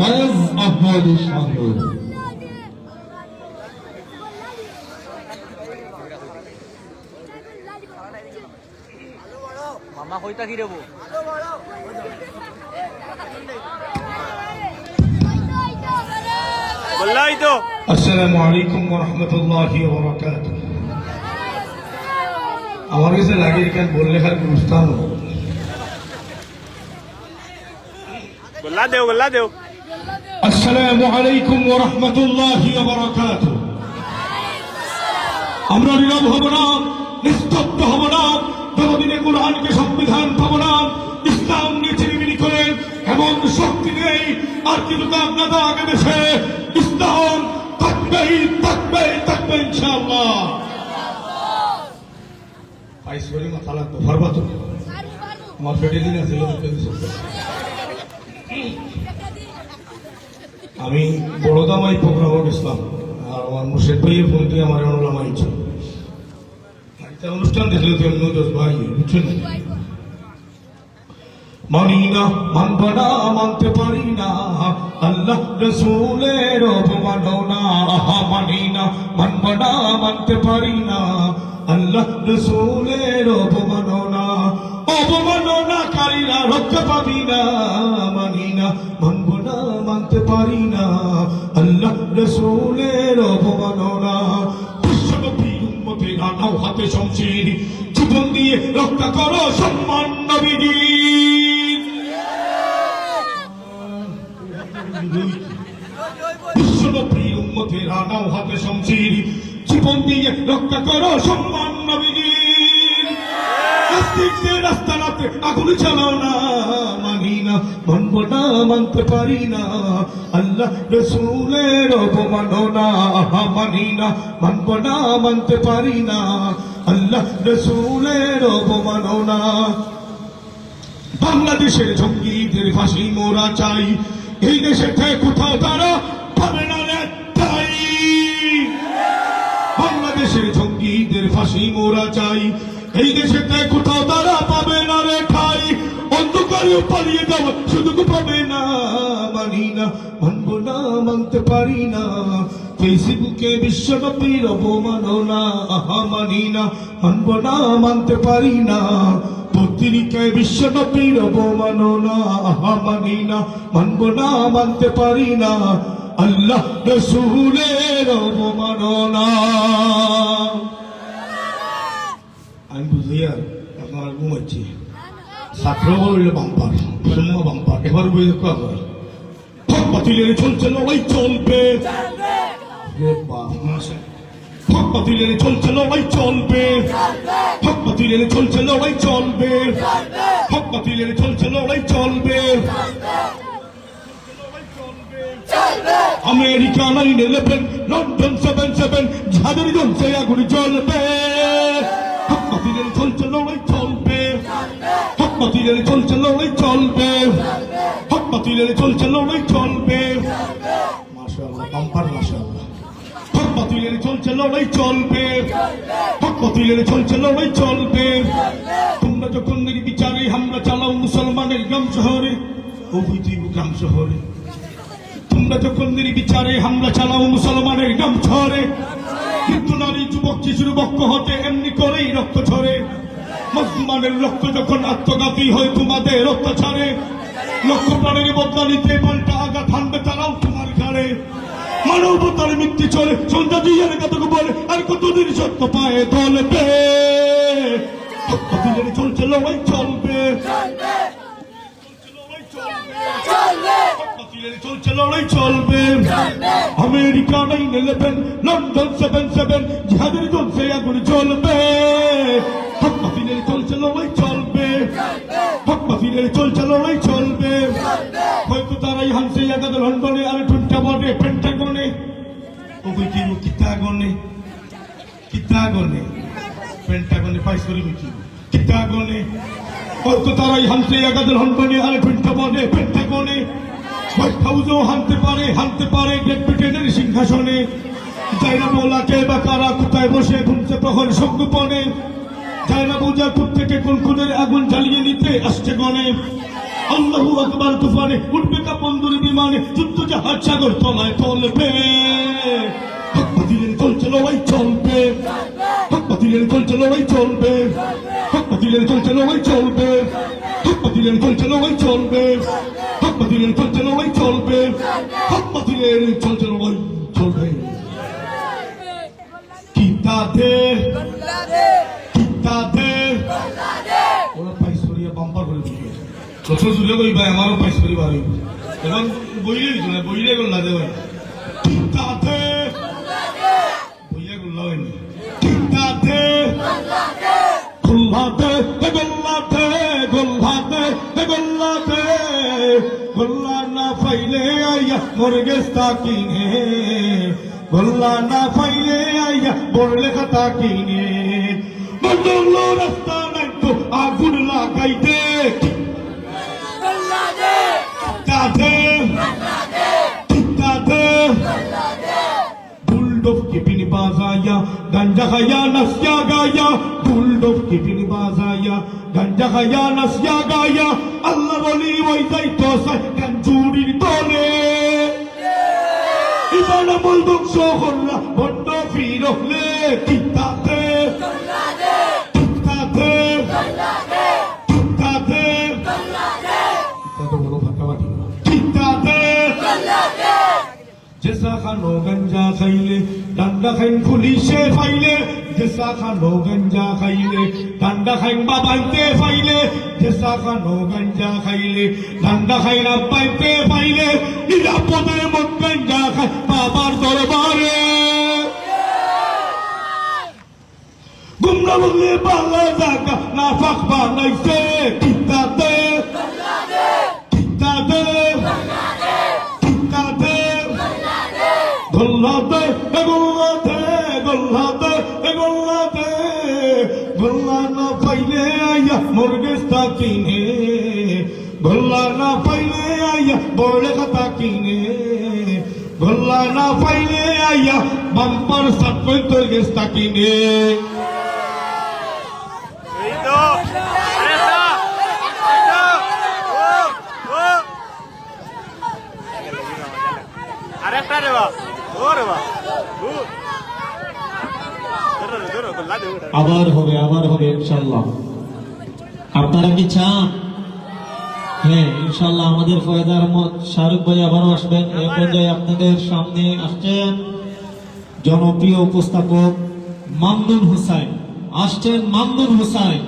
ফয়েজ আহমদ শাহ মামা কইতা কি দেবো বললাই তো। আসসালামু আলাইকুম রহমতুল্লাহ বরকাত আমার কাছে লাগে এখানে বললে খালি গুরুস্থান। বললা দেও বললা দেও। আসসালামু আলাইকুম রহমতুল্লাহ বরকাত আমরা নীরব হব না নিস্তব্ধ হব না যতদিনে কোরআনকে সংবিধান পাবো না ইসলাম নিয়ে চিনিমিনি করে এমন শক্তি নেই আর কিন্তু আপনারা আগে দেশে ইসলাম থাকবেই থাকবে থাকবে ইনশাআল্লাহ। আইসবারি মাথা লাগতো পারবা তো। আমার পেটে দিন আছে। আমি বড়দামাই প্রোগ্রামে গেছিলাম। আর আমার মুর্শেদ ভাইয়ের ফোন দিয়ে আমার অনুলাম একটা অনুষ্ঠান দেখলে তো এমনি দোষ ভাই বুঝছেন মানি না মানব না, মানতে পারি না। আল্লাহ রসুলের অপমাননা মানি না। মানব না, মানতে পারি না। আল্লাহ রসুলের অপমাননা অপমাননাকারীরা রক্ষা পাবি না না। মানব না, মানতে পারি না। আল্লাহ রসুলের অপমাননা বিশ্বব্যাপী উম্মতের নাও হাতে শমশির জীবন দিয়ে রক্ষা করো সম্মান নবীজি। বিশ্বব্যাপী উম্মতের নাও হাতে শমশির জীবন দিয়ে রক্ষা করো সম্মান নাস্তিকদের রাস্তানাতে আগুন চালাও না। মানি না মানব না মানতে পারি না আল্লাহ রসুলের অপমাননা মানি না মানব না মানতে পারি না আল্লাহ রসুলের অপমাননা। বাংলাদেশের জঙ্গিদের ফাঁসি মোরা চাই, এই দেশে কোথাও তারা পাবে না বাংলাদেশের জঙ্গিদের ফাঁসি মোরা চাই এই দেশে থেকে কোথাও তারা পাবে না রে ঠাই। অন্ধকারেও পালিয়ে যাওয়া শুধু পাবে না মানি না মানব না, মানতে পারি না। ফেসবুকে বিশ্বব্যাপীর অবমাননা, আহা মানি না মানব না, মানতে পারি না। পত্রিকায় বিশ্বব্যাপীর অবমাননা, আহা মানি না মানব না, মানতে পারি না। আল্লাহ রসুলের অবমাননা। আমি বুঝলি আর, আপনার ঘুমাচ্ছি ছাত্র বলল বাম্পার, শূন্য বাম্পার, এবার বই হক চলছে লড়াই চলবে। হক বাতিলের চলছে লড়াই চলবে। হক বাতিলের চলছে লড়াই চলবে। হক বাতিলের চলছে লড়াই চলবে। America nine eleven, London seven seven যাদের জ্বলছে আগুন জ্বলবে। বাতিলের চলছে লড়াই চলবে। হক বাতিলের চলছে লড়াই চলবে। হক বাতিলের চলছে লড়াই চলবে। মাশাআল্লাহ, বাম্পার মাশাআল্লাহ। হক বাতিলের চলছে লড়াই চলবে। হক বাতিলের চলছে চলবে। তোমরা যখন নির্বিচারে হামলা চালাও মুসলমানের গ্রাম শহরে অবৈধ গ্রাম শহরে। তোমরা যখন নির্বিচারে হামলা চালাও মুসলমানের গ্রাম শহরে কিন্তু নারী যুবক শিশুর বক্ষ এমনি করেই রক্ত ঝরে। মুসলমানের রক্ত যখন আত্মঘাতী হয়, তোমাদের লক্ষ প্রাণের বদলা নিতে পাল্টা আঘাত হানবে তারাও তোমার ঘাড়ে। মানবতার মৃত্যু চলে, সন্ধ্যা দিয়ে কতকে বলে, আর কতদিন সত্য পায়ে দলবে কতদিনের চলছে, লড়াই চলবে বাতিলের চলছে, লড়াই চলবে। America nine eleven London seven seven যাদের চলছে আগুন চলবে হক বাতিলের চলছে, লড়াই চলবে। হক বাতিলের চলছে, লড়াই চলবে। হয়তো তারাই হানছে একাদ লন্ডনে আর পেন্টাগনে পেন্টাগনে ওই কি কিতাগনে কিতাগনে। পেন্টাগনে পাইস করি কি? কিতাগনে। হয়তো তারাই হানতে একাদ লন্ডনে আর পেন্টাগনে পেন্টাগনে হোয়াইট হাউসেও হানতে পারে হানতে পারে গ্রেট ব্রিটেনের সিংহাসনে। বলা কে বা কারা কোথায় বসে ঘুমছে প্রহর সংগোপনে বোঝা থেকে কোন কোনের আগুন জ্বালিয়ে নিতে আসছে গনে। আল্লাহু আকবার তুফানে উঠবে কাপন্দরে বিমানে, যুদ্ধ জাহাজ সাগর তলায় চলবে হক বাতিলের চলছে লড়াই চলবে। হক বাতিলের চলছে লড়াই চলবে। হক বাতিলের চলছে লড়াই চলবে। হক বাতিলের চলছে লড়াই চলবে। হক বাতিলের চলছে লড়াই চলবে। হক বাতিলের চলছে চলবে। কিতাতে কিতাতে ওরা পাইস বাম্পার করে দিবে। যত জুড়ে কই ভাই? আমারও পাইস করি বার এখন বইলে না? বইলে গল না দেবে কিতাতে বইয়া গল হয়নি গোল্লাতে গোল্লাতে গোল্লাতে গোল্লাতে भुलाना फैले आया मुर्गे ताकीने भुलाना फैले आया बोले ताकीने मंदोलो रास्ता नहीं तो आगुन ला गई थे गंजा गया नस्या गया। बुल्डोफ की पिन बाजाया জাগাইয়া নাসিয়া গাইয়া আল্লাহ বলি, ওই যাইতো সাইকান চুরির তলে ইমানা বলদুক সকল্লা বন্ধ ফিরলে কিতাতে কিতাতে কিতাতে কিতাতে জেসা খানো গঞ্জা খাইলে, ডান্ডা খাইন পুলিশে পাইলে জেসা খানো গঞ্জা খাইলে ডান্ডা খাইবা বাইতে পাইলে জেসা খানো গাঞ্জা খাইলে ধান্দা খাইলা আব্বাইতে পাইলে নিরাপদের মন গাঞ্জা খাই বাবার দরবারে গুমরা বললে বাংলা জায়গা না ফাঁক বানাইছে মুরগেস্তা কিনে গোল্লা না পাইলে আইয়া বড় কথা কিনে গোল্লা না পাইলে আইয়া বাম্পার সাতপন্ত গেস্তা কিনে। আবার হবে আবার হবে, ইনশাল্লাহ। আপনারা কি চান? হ্যাঁ ইনশাল্লাহ আমাদের ফয়দার মত শাহরুখ ভাই আবারও আসবেন। এ পর্যায়ে আপনাদের সামনে আসছেন জনপ্রিয় উপস্থাপক মামদুল হুসাইন। আসছেন মামদুল হুসাইন।